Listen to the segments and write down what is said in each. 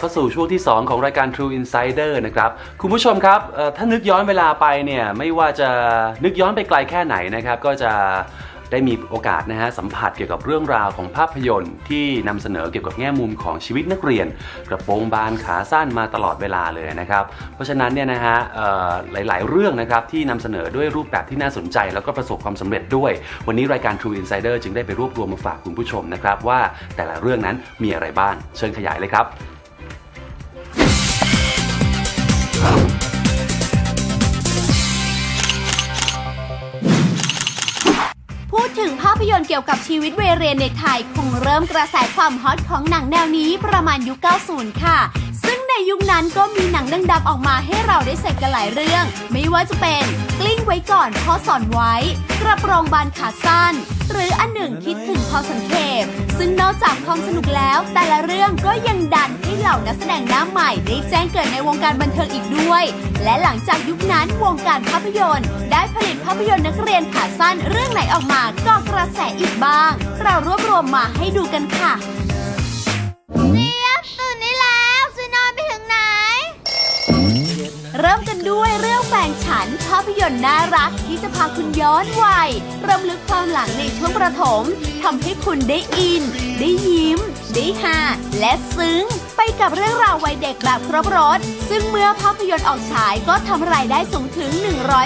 เข้าสู่ช่วงที่ 2 ของรายการ True Insider นะครับ คุณผู้ชมครับถ้านึกย้อนเวลาไปเนี่ยไม่ว่าจะนึกย้อนไปไกลแค่ไหนนะครับ ก็จะได้มีโอกาสนะฮะสัมผัสเกี่ยวกับเรื่องราวของภาพยนตร์ ที่นำเสนอเกี่ยวกับแง่มุมของชีวิตนักเรียน กระโปรงบานขาสั้นมาตลอดเวลาเลยนะครับ เพราะฉะนั้นเนี่ยนะฮะหลาย ๆ เรื่องนะครับที่นำเสนอด้วยรูปแบบที่น่าสนใจ แล้วก็ประสบความสำเร็จด้วย วันนี้รายการ True Insider จึงได้ไปรวบรวมมาฝากคุณผู้ชมนะครับว่าแต่ละเรื่องนั้นมีอะไรบ้างเชิญขยายเลยครับ พยนตร์เกี่ยวกับชีวิตวัยเรียนในไทย คงเริ่มกระแสความฮอตของหนังแนวนี้ประมาณยุค 90 ค่ะ ในยุคนั้นก็มีหนังดังๆออกมาให้เราได้เสพกันหลายเรื่อง ไม่ว่าจะเป็น กลิ้งไว้ก่อนพ่อสอนไว้ กระโปรงบานขาสั้น หรืออันหนึ่งคิดถึงพอสังเขปซึ่งนอกจากความสนุกแล้ว แต่ละเรื่องก็ยังดันให้เหล่านักแสดงหน้าใหม่ได้แจ้งเกิดในวงการบันเทิงอีกด้วย และหลังจากยุคนั้นวงการภาพยนตร์ ได้ผลิตภาพยนตร์นักเรียนขาสั้นเรื่องไหนออกมาก็กระแสอีกบ้าง เรารวบรวมมาให้ดูกันค่ะ เริ่มกันด้วยเรื่องแฟนฉันภาพยนตร์น่ารักที่จะพาคุณย้อนวัยรำลึกความหลังในช่วงประถมทำให้คุณได้อิน ได้ยิ้ม ได้ฮาและ ซึ้ง ไปกับเรื่องราววัยเด็กแบบครบรถ ซึ่งเมื่อภาพยนตร์ออกฉายก็ทำรายได้สูงถึง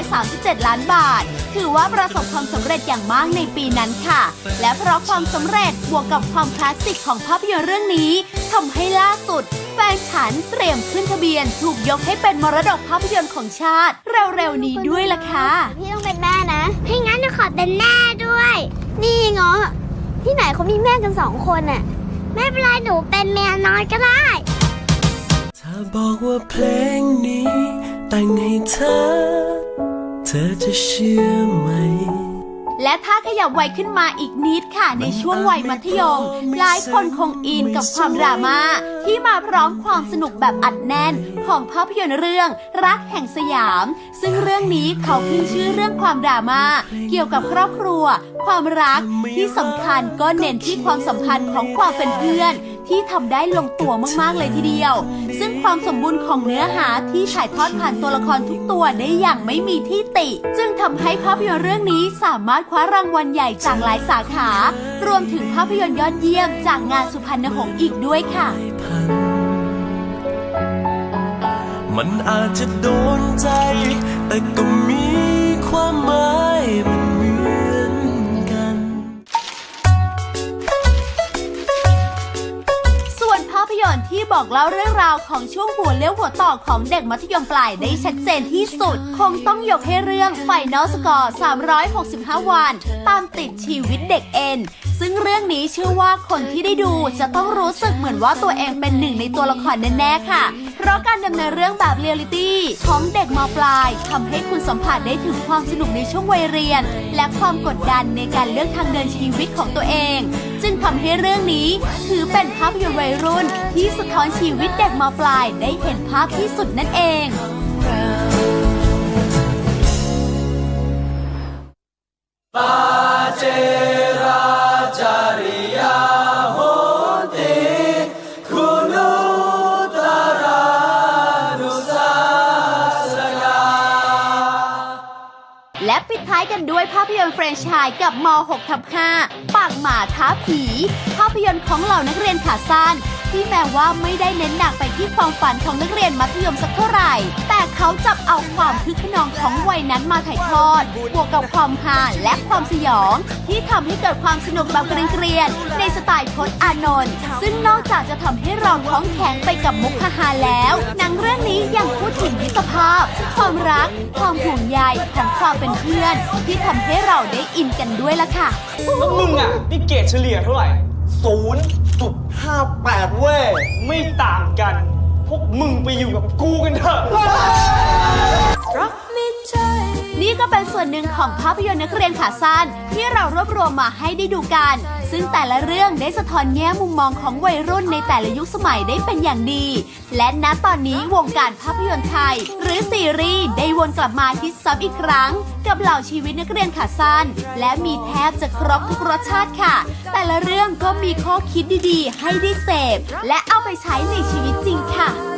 137 ล้านบาท ถือว่าประสบความสำเร็จอย่างมากในปีนั้นค่ะ และเพราะความสำเร็จบวกกับความคลาสสิกของภาพยนตร์เรื่องนี้ทำให้ล่าสุดแฟนฉันเตรียมขึ้นทะเบียน ถูกยกให้เป็นมรดกภาพยนตร์ของชาติ เร็วๆนี้ด้วยล่ะค่ะ พี่ต้องเป็นแม่นะให้งั้นจะขอเป็นแม่ด้วย นี่เงาะที่ไหนเขามีแม่กันสองคนน่ะ ไม่เป็นไรหนูเป็นแมวน้อยก็ได้ถ้าบอกว่าเพลงนี้แต่งให้เธอ เธอจะเชื่อไหม และถ้าขยับวัยขึ้นมาอีกนิดค่ะในช่วงวัยมัธยม หลายคนคงอินกับความดราม่าที่มาพร้อมความสนุกแบบอัดแน่นของภาพยนตร์เรื่องรักแห่งสยาม ซึ่งเรื่องนี้เขาขึ้นชื่อเรื่องความดราม่าเกี่ยวกับครอบครัว ความรักที่สำคัญก็เน้นที่ความสัมพันธ์ของความเป็นเพื่อน ที่ทำได้ลงตัวมากๆเลยทีเดียว ซึ่งความสมบูรณ์ของเนื้อหาที่ถ่ายทอดผ่านตัวละครทุกตัวได้อย่างไม่มีที่ติ จึงทำให้ภาพยนตร์เรื่องนี้สามารถคว้ารางวัลใหญ่จากหลายสาขา รวมถึงภาพยนตร์ยอดเยี่ยมจากงานสุพรรณหงส์อีกด้วยค่ะ มันอาจจะโดนใจ แต่ก็มีความหมาย บอกเล่าเรื่องราวของช่วงหัวเลี้ยวหัวต่อของเด็กมัธยมปลายได้ชัดเจนที่สุด คงต้องยกให้เรื่องไฟนอลสกอร์ 365 วัน ตามติดชีวิตเด็กเอ็น ซึ่งเรื่องนี้เชื่อว่าคนที่ได้ดูจะต้องรู้สึกเหมือนว่าตัวเองเป็นหนึ่งในตัวละครแน่ๆค่ะ เพราะการดำเนินเรื่องแบบเรียลลิตี้ของเด็กมปลายทำให้คุณสัมผัสได้ถึงความสนุกในช่วงวัยเรียน และความกดดันในการเลือกทางเดินชีวิตของตัวเอง จึงทำให้เรื่องนี้ถือเป็นภาพยนตร์วัยรุ่น ที่สะท้อนชีวิตเด็กมปลายได้เห็นภาพที่สุดนั่นเอง ปิดท้ายกันด้วยภาพยนตร์แฟรนไชส์กับม .6 ทับ5ปากหมาท้าผี ภาพยนตร์ของเหล่านักเรียนขาสั้นที่แม้ว่าไม่ได้เน้นหนักไปที่ความฝันของนักเรียนมัธยมสักเท่าไหร่ แต่เขาจับเอาความคึกขนองของวัยนั้นมาถ่ายทอด บวกกับความฮาและความสยอง ที่ทำให้เกิดความสนุกแบบเกรียนในสไตล์พจน์อานนท์ซึ่งนอกจากจะทำให้เราท้องแข็งไปกับมุกฮาแล้ว หนังเรื่องนี้ยังพูดถึงมิตรภาพ ความรัก ความ ห่วงใยของความเป็นเพื่อน ที่ทำให้เราได้อินกันด้วยล่ะค่ะ แล้วมึงอะนี่เกรดเฉลี่ยเท่าไหร่ศูนย์จุดห้าแปดเว้ย ไม่ต่างกัน พวกมึงไปอยู่กับกูกันเถอะ นี่ก็เป็นส่วนหนึ่งของภาพยนตร์นักเรียนขาสั้นที่เรารวบรวมมาให้ได้ดูกัน ซึ่งแต่ละเรื่องได้สะท้อนแง่มุมมองของวัยรุ่นในแต่ละยุคสมัยได้เป็นอย่างดี และณตอนนี้วงการภาพยนตร์ไทย หรือซีรีส์ได้วนกลับมาฮิตซ้ำอีกครั้ง กับเหล่าชีวิตนักเรียนขาสั้น และมีแทบจะครบทุกรสชาติค่ะ แต่ละเรื่องก็มีข้อคิดดีๆ ให้ได้เสพและเอาไปใช้ในชีวิตจริงค่ะ